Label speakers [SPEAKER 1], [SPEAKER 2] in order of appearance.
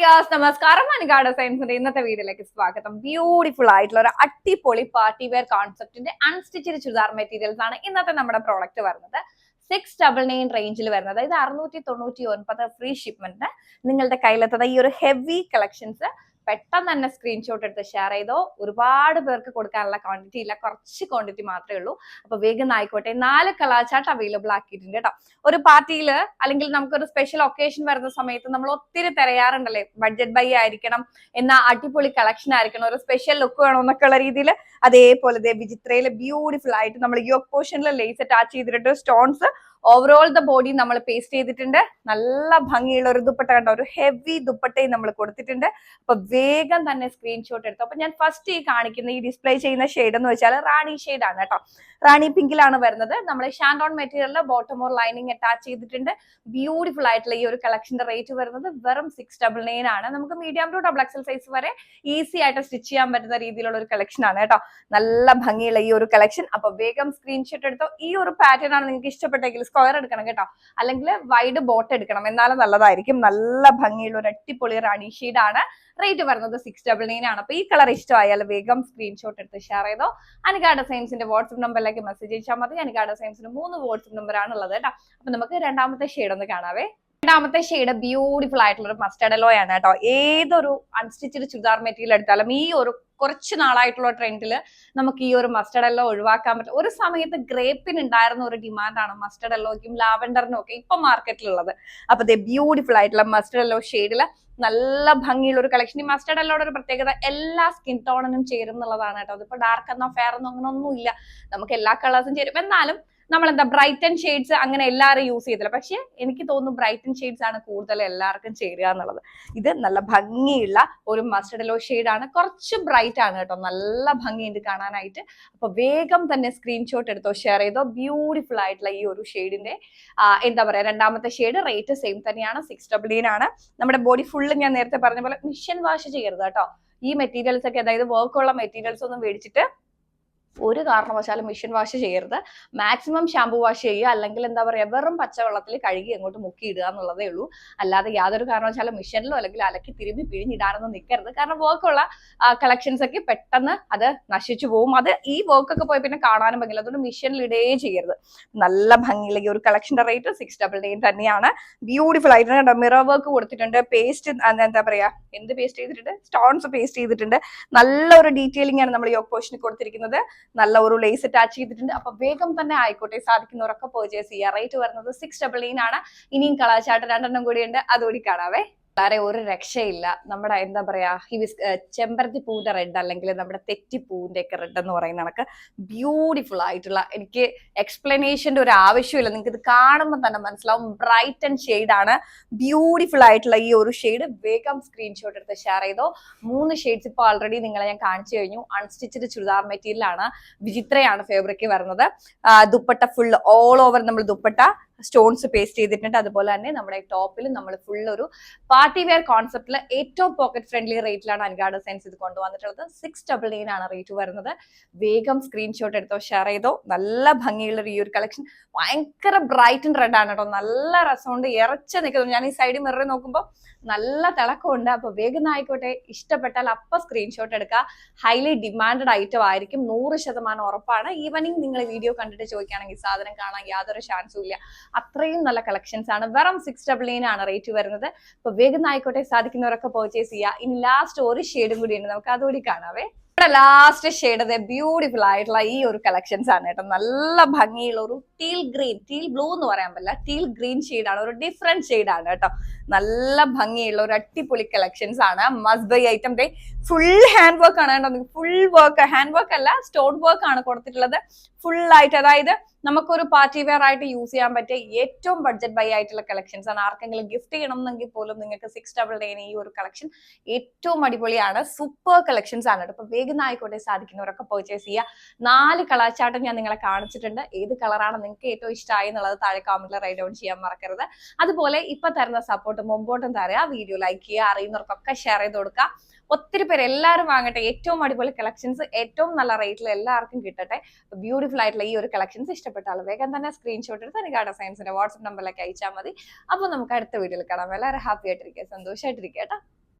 [SPEAKER 1] Dears നമസ്കാരം. അനികാട് സയൻസിന്റെ ഇന്നത്തെ വീഡിയോയിലേക്ക് സ്വാഗതം. ബ്യൂട്ടിഫുൾ ആയിട്ടുള്ള ഒരു അടിപൊളി പാർട്ടി വെയർ കോൺസെപ്റ്റിന്റെ അൺസ്റ്റിച്ചഡ് ചുരിദാർ മെറ്റീരിയൽസ് ആണ് ഇന്നത്തെ നമ്മുടെ പ്രോഡക്റ്റ് വരുന്നത്. സിക്സ് ഡബിൾ നയൻ റേഞ്ചിൽ വരുന്നത്. ഇത് അറുന്നൂറ്റി തൊണ്ണൂറ്റി ഒൻപത് ഫ്രീ ഷിപ്മെന്റ് നിങ്ങളുടെ കയ്യിലെത്തുന്ന ഈ ഒരു ഹെവി കളക്ഷൻസ് പെട്ടെന്ന് തന്നെ സ്ക്രീൻഷോട്ട് എടുത്ത് ഷെയർ ചെയ്തോ. ഒരുപാട് പേർക്ക് കൊടുക്കാനുള്ള ക്വാണ്ടിറ്റി ഇല്ല. കുറച്ച് ക്വാണ്ടിറ്റി മാത്രമേ ഉള്ളൂ. അപ്പൊ വേഗം ആയിക്കോട്ടെ. നാല് കലാചാട്ട് അവൈലബിൾ ആക്കിയിട്ടുണ്ട് കേട്ടോ. ഒരു പാർട്ടിയിൽ അല്ലെങ്കിൽ നമുക്കൊരു സ്പെഷ്യൽ ഒക്കേഷൻ വരുന്ന സമയത്ത് നമ്മൾ ഒത്തിരി തിരയാറുണ്ടല്ലേ? ബഡ്ജറ്റ് ബൈ ആയിരിക്കണം എന്നാ അടിപൊളി കളക്ഷൻ ആയിരിക്കണം. ഒരു സ്പെഷ്യൽ ലുക്ക് വേണം എന്നൊക്കെ ഉള്ള രീതിയിൽ അതേപോലെ വിചിത്രയിൽ ബ്യൂട്ടിഫുൾ ആയിട്ട് നമ്മൾ യോക്ക് പോർഷനിൽ ലേസ് അറ്റാച്ച് ചെയ്തിട്ടുണ്ട്. സ്റ്റോൺസ് ഓവറോൾ ദ ബോഡി നമ്മൾ പേസ്റ്റ് ചെയ്തിട്ടുണ്ട്. നല്ല ഭംഗിയുള്ള ഒരു ദുപ്പട്ട കണ്ട? ഒരു ഹെവി ദുപ്പട്ടയും നമ്മൾ കൊടുത്തിട്ടുണ്ട്. അപ്പൊ വേഗം തന്നെ സ്ക്രീൻഷോട്ട് എടുത്തു. അപ്പൊ ഞാൻ ഫസ്റ്റ് ഈ കാണിക്കുന്ന ഈ ഡിസ്പ്ലേ ചെയ്യുന്ന ഷെയ്ഡ് എന്ന് വെച്ചാൽ റാണി ഷെയ്ഡ് ആണ് കേട്ടോ. റാണി പിങ്കിലാണ് വരുന്നത്. നമ്മൾ ഷാൻഡോൺ മെറ്റീരിയലിൽ ബോട്ടമോർ ലൈനിങ് അറ്റാച്ച് ചെയ്തിട്ടുണ്ട്. ബ്യൂട്ടിഫുൾ ആയിട്ടുള്ള ഈ ഒരു കളക്ഷന്റെ റേറ്റ് വരുന്നത് വെറും സിക്സ് ഡബിൾ നയൻ ആണ്. നമുക്ക് medium to double XL size വരെ ഈസി ആയിട്ട് സ്റ്റിച്ച് ചെയ്യാൻ പറ്റുന്ന രീതിയിലുള്ള ഒരു കളക്ഷൻ ആണ് കേട്ടോ. നല്ല ഭംഗിയുള്ള ഈ ഒരു കളക്ഷൻ അപ്പൊ വേഗം സ്ക്രീൻഷോട്ട് എടുത്തോ. ഈ ഒരു പാറ്റേൺ ആണ് നിങ്ങൾക്ക് ഇഷ്ടപ്പെട്ടെങ്കിൽ സ്ക്വയർ എടുക്കണം കേട്ടോ. അല്ലെങ്കിൽ വൈഡ് ബോട്ട് എടുക്കണം. എന്നാലും നല്ലതായിരിക്കും. നല്ല ഭംഗിയുള്ള ഒരു അടിപൊളി റാണി ഷീഡ് ആണ്. റേറ്റ് വരുന്നത് സിക്സ് ഡബിൾ നയൻ ആണ്. അപ്പൊ ഈ കളർ ഇഷ്ടമായാൽ വേഗം സ്ക്രീൻഷോട്ട് എടുത്ത് ഷെയർ ചെയ്തോ. അനികാഡ സയൻസിന്റെ വാട്സ്ആപ്പ് നമ്പറിലേക്ക് മെസ്സേജ് അയച്ചാൽ മതി. അനികാഡ സയൻസിന് മൂന്ന് വാട്സ്ആപ്പ് നമ്പർ ആണ് ഉള്ളത് കേട്ടോ. അപ്പൊ നമുക്ക് രണ്ടാമത്തെ ഷെയ്ഡ് ഒന്ന് കാണാവേ. രണ്ടാമത്തെ ഷെയ്ഡ് ബ്യൂട്ടിഫുൾ ആയിട്ടുള്ള ഒരു മസ്റ്റേഡ് ആണ് കേട്ടോ. ഏതൊരു അൺസ്റ്റിച്ചഡ് ചുരിദാർ മെറ്റീരിയൽ എടുത്താലും ഈ ഒരു കുറച്ച് നാളായിട്ടുള്ള ട്രെൻഡിൽ നമുക്ക് ഈ ഒരു മസ്റ്റർഡ് എല്ലോ ഒഴിവാക്കാൻ പറ്റും. ഒരു സമയത്ത് ഗ്രേപ്പിന് ഉണ്ടായിരുന്ന ഒരു ഡിമാൻഡാണ് മസ്റ്റർഡ് എല്ലോയ്ക്കും ലാവൻഡറിനും ഒക്കെ ഇപ്പൊ മാർക്കറ്റിലുള്ളത് അപ്പൊ ദേ ബ്യൂട്ടിഫുൾ ആയിട്ടുള്ള മസ്റ്റർഡ് എല്ലോ ഷെയ്ഡിൽ നല്ല ഭംഗിയുള്ള ഒരു കളക്ഷൻ ഈ മസ്റ്റർഡ് എല്ലോടെ ഒരു പ്രത്യേകത എല്ലാ സ്കിൻ ടോണിനും ചേരും എന്നുള്ളതാണ് കേട്ടോ. അതിപ്പോ ഡാർക്ക് എന്നോ ഫെയർ എന്നോ അങ്ങനെ ഒന്നും ഇല്ല നമുക്ക് എല്ലാ കളേഴ്സും ചേരും. എന്നാലും നമ്മൾ എന്താ ബ്രൈറ്റൻ ഷെയ്ഡ്സ് അങ്ങനെ എല്ലാവരും യൂസ് ചെയ്തില്ല പക്ഷെ എനിക്ക് തോന്നുന്നു ബ്രൈറ്റൻ ഷെയ്ഡ്സ് ആണ് കൂടുതൽ എല്ലാവർക്കും ചേരുക എന്നുള്ളത്. ഇത് നല്ല ഭംഗിയുള്ള ഒരു മസ്റ്റർഡ് ഷെയ്ഡ് ആണ്. കുറച്ച് ബ്രൈറ്റ് ആണ് കേട്ടോ. നല്ല ഭംഗിയുണ്ട് കാണാനായിട്ട്. അപ്പൊ വേഗം തന്നെ സ്ക്രീൻഷോട്ട് എടുത്തോ ഷെയർ ചെയ്തോ. ബ്യൂട്ടിഫുൾ ആയിട്ടുള്ള ഈ ഒരു ഷെയ്ഡിന്റെ എന്താ പറയാ രണ്ടാമത്തെ ഷെയ്ഡ് റേറ്റ് സെയിം തന്നെയാണ് സിക്സ് ഡബിൾ ആണ്. നമ്മുടെ ബോഡി ഫുള്ള് ഞാൻ നേരത്തെ പറഞ്ഞ പോലെ മിഷൻ വാഷ് ചെയ്യരുത് കേട്ടോ. ഈ മെറ്റീരിയൽസ് ഒക്കെ അതായത് വർക്കുള്ള മെറ്റീരിയൽസ് ഒന്നും മേടിച്ചിട്ട് ഒരു കാരണവശാലും മിഷൻ വാഷ് ചെയ്യരുത്. മാക്സിമം ഷാമ്പു വാഷ് ചെയ്യുക അല്ലെങ്കിൽ എന്താ പറയുക വെറും പച്ചവെള്ളത്തിൽ കഴുകി അങ്ങോട്ട് മുക്കി ഇടുക എന്നുള്ളതേ ഉള്ളൂ. അല്ലാതെ യാതൊരു കാരണവശാലും മിഷനിലോ അല്ലെങ്കിൽ അലക്കി തിരുമ്പി പിഴിഞ്ഞിടാനൊന്നും നിൽക്കരുത്. കാരണം വർക്കുള്ള കളക്ഷൻസ് ഒക്കെ പെട്ടെന്ന് അത് നശിച്ചു പോകും. അത് ഈ വർക്കൊക്കെ പോയി പിന്നെ കാണാനും ഭംഗിയില്ല. അതുകൊണ്ട് മിഷനിൽ ഇടേ ചെയ്യരുത്. നല്ല ഭംഗിയുള്ള ഈ ഒരു കളക്ഷന്റെ റേറ്റ് സിക്സ് ഡബിൾ നയൻ തന്നെയാണ്. ബ്യൂട്ടിഫുൾ ആയിട്ടുണ്ട് മിറർ വർക്ക് കൊടുത്തിട്ടുണ്ട്. പേസ്റ്റ് എന്താ പറയാ എന്ത് പേസ്റ്റ് ചെയ്തിട്ടുണ്ട്? സ്റ്റോൺസ് പേസ്റ്റ് ചെയ്തിട്ടുണ്ട്. നല്ല ഒരു ഡീറ്റെയിലിംഗ് ആണ് നമ്മൾ യോഗ പോഷന് കൊടുത്തിരിക്കുന്നത്. നല്ല ഒരു ലേസ് അറ്റാച്ച് ചെയ്തിട്ടുണ്ട്. അപ്പൊ വേഗം തന്നെ ആയിക്കോട്ടെ സാധിക്കുന്നവരൊക്കെ പർച്ചേസ് ചെയ്യുക റേറ്റ് വരുന്നത് സിക്സ് ഡബിൾ നയൻ ആണ്. ഇനിയും കളാശാട്ട് രണ്ടെണ്ണം കൂടി ഉണ്ട് അതുകൂടി കാണാവേ. വളരെ ഒരു രക്ഷയില്ല. നമ്മുടെ എന്താ പറയാ ചെമ്പരത്തി പൂവിന്റെ റെഡ് അല്ലെങ്കിൽ നമ്മുടെ തെറ്റിപ്പൂവിന്റെ ഒക്കെ റെഡ് എന്ന് പറയുന്ന കണക്ക് ബ്യൂട്ടിഫുൾ ആയിട്ടുള്ള എനിക്ക് എക്സ്പ്ലനേഷന്റെ ഒരു ആവശ്യമില്ല. നിങ്ങൾക്ക് ഇത് കാണുമ്പോൾ തന്നെ മനസ്സിലാവും. ബ്രൈറ്റ് ആൻഡ് ഷെയ്ഡ് ആണ് ബ്യൂട്ടിഫുൾ ആയിട്ടുള്ള ഈ ഒരു ഷെയ്ഡ് വേഗം സ്ക്രീൻഷോട്ട് എടുത്ത് ഷെയർ ചെയ്തോ. മൂന്ന് ഷെയ്ഡ്സ് ഇപ്പൊ ഓൾറെഡി നിങ്ങളെ ഞാൻ കാണിച്ചു കഴിഞ്ഞു. അൺസ്റ്റിച്ചഡ് ചുരിദാർ മെറ്റീരിയൽ ആണ്. വിചിത്രയാണ് ഫേബ്രിക് വരുന്നത്. ദുപ്പട്ട ഫുൾ ഓൾ ഓവർ നമ്മൾ ദുപ്പട്ട സ്റ്റോൺസ് പേസ്റ്റ് ചെയ്തിട്ടുണ്ട്. അതുപോലെ തന്നെ നമ്മുടെ ടോപ്പിൽ നമ്മൾ ഫുൾ ഒരു പാർട്ടി വെയർ കോൺസെപ്റ്റിൽ ഏറ്റവും പോക്കറ്റ് ഫ്രണ്ട്ലി റേറ്റിലാണ് അൻഗാർഡ് സയൻസ് ഇത് കൊണ്ടുവന്നിട്ടുള്ളത്. സിക്സ് ഡബിൾ നയൻ ആണ് റേറ്റ് വരുന്നത്. വേഗം സ്ക്രീൻഷോട്ട് എടുത്തോ ഷെയർ ചെയ്തോ. നല്ല ഭംഗിയുള്ള ഈ ഒരു കളക്ഷൻ ഭയങ്കര ബ്രൈറ്റ് ആൻഡ് റെഡ് ആണ് കേട്ടോ. നല്ല രസമുണ്ട് ഇറച്ച നിൽക്കുന്നു. ഞാൻ ഈ സൈഡിൽ മെറി നോക്കുമ്പോൾ നല്ല തിളക്കമുണ്ട് അപ്പൊ വേഗം ആയിക്കോട്ടെ. ഇഷ്ടപ്പെട്ടാൽ അപ്പൊ സ്ക്രീൻഷോട്ട് എടുക്കുക. ഹൈലി ഡിമാൻഡ് ഐറ്റം ആയിരിക്കും. നൂറ് ശതമാനം ഉറപ്പാണ്. ഈവനിങ് നിങ്ങൾ വീഡിയോ കണ്ടിട്ട് ചോദിക്കുകയാണെങ്കിൽ സാധനം കാണാൻ യാതൊരു ചാൻസും ഇല്ല. അത്രയും നല്ല കളക്ഷൻസ് ആണ്. വെറും സിക്സ് ഡബിൾ നയൻ ആണ് റേറ്റ് വരുന്നത്. അപ്പൊ വേഗം ആയിക്കോട്ടെ സാധിക്കുന്നവരൊക്കെ പർച്ചേസ് ചെയ്യുക. ഇനി ലാസ്റ്റ് ഒരു ഷെയ്ഡും കൂടി ഉണ്ട്. നമുക്ക് അതുകൂടി കാണാവേ. ലാസ്റ്റ് ഷെയ്ഡ് ബ്യൂട്ടിഫുൾ ആയിട്ടുള്ള ഈ ഒരു കളക്ഷൻസ് ആണ് കേട്ടോ. നല്ല ഭംഗിയുള്ള ഒരു ടീൽ ഗ്രീൻ ടീൽ ബ്ലൂ എന്ന് പറയാൻ പറ്റില്ല. ടീൽ ഗ്രീൻ ആണ് ഒരു ഡിഫറെന്റ് ഷെയ്ഡ് ആണ് കേട്ടോ. നല്ല ഭംഗിയുള്ള ഒരു അടിപൊളി കളക്ഷൻസ് ആണ്. Must buy item the full hand work ആണ് കേട്ടോ. ഫുൾ വർക്ക് ഹാൻഡ് വർക്ക് അല്ല സ്റ്റോൺ വർക്ക് ആണ് കൊടുത്തിട്ടുള്ളത്. ഫുൾ ആയിട്ട് അതായത് നമുക്കൊരു പാർട്ടി വെയർ ആയിട്ട് യൂസ് ചെയ്യാൻ പറ്റിയ ഏറ്റവും ബഡ്ജറ്റ് ബൈ ആയിട്ടുള്ള കളക്ഷൻസ് ആണ്. ആർക്കെങ്കിലും ഗിഫ്റ്റ് ചെയ്യണമെന്നെങ്കിൽ പോലും നിങ്ങൾക്ക് സിക്സ് ഡബിൾ നയൻ ഈ ഒരു കളക്ഷൻ ഏറ്റവും അടിപൊളിയാണ്. സൂപ്പർ കളക്ഷൻസ് ആണ് കേട്ടോ. അപ്പൊ വേഗം ആയിക്കോട്ടെ സാധിക്കുന്നവരൊക്കെ പർച്ചേസ് ചെയ്യുക. നാല് കളർച്ചാട്ടം ഞാൻ നിങ്ങളെ കാണിച്ചിട്ടുണ്ട്. ഏത് കളറാണ് നിങ്ങൾക്ക് ഏറ്റവും ഇഷ്ടമായി എന്നുള്ളത് താഴെ കമന്റിൽ റൈറ്റ് ഔട്ട് ചെയ്യാൻ മറക്കരുത്. അതുപോലെ ഇപ്പൊ തരുന്ന സപ്പോർട്ട് മുമ്പോട്ടും തരാ. വീഡിയോ ലൈക്ക് ചെയ്യുക അറിയുന്നവർക്കൊക്കെ ഷെയർ ചെയ്ത് കൊടുക്കുക. ഒത്തിരി പേര് എല്ലാവരും വാങ്ങട്ടെ. ഏറ്റവും അടിപൊളി കളക്ഷൻസ് ഏറ്റവും നല്ല റേറ്റിൽ എല്ലാവർക്കും കിട്ടട്ടെ. ബ്യൂട്ടിഫുൾ ആയിട്ടുള്ള ഈ ഒരു കളക്ഷൻസ് ഇഷ്ടപ്പെട്ടാൽ വേഗം തന്നെ സ്ക്രീൻഷോട്ട് എടുത്ത് നിങ്ങളുടെ സയൻസിന്റെ വാട്സ്ആപ്പ് നമ്പറിലേക്ക് അയച്ചാൽ മതി. അപ്പോൾ നമുക്ക് അടുത്ത വീഡിയോയിൽ കാണാം. എല്ലാവരും ഹാപ്പി ആയിട്ടിരിക്കുക സന്തോഷമായിട്ടിരിക്കുക കേട്ടോ.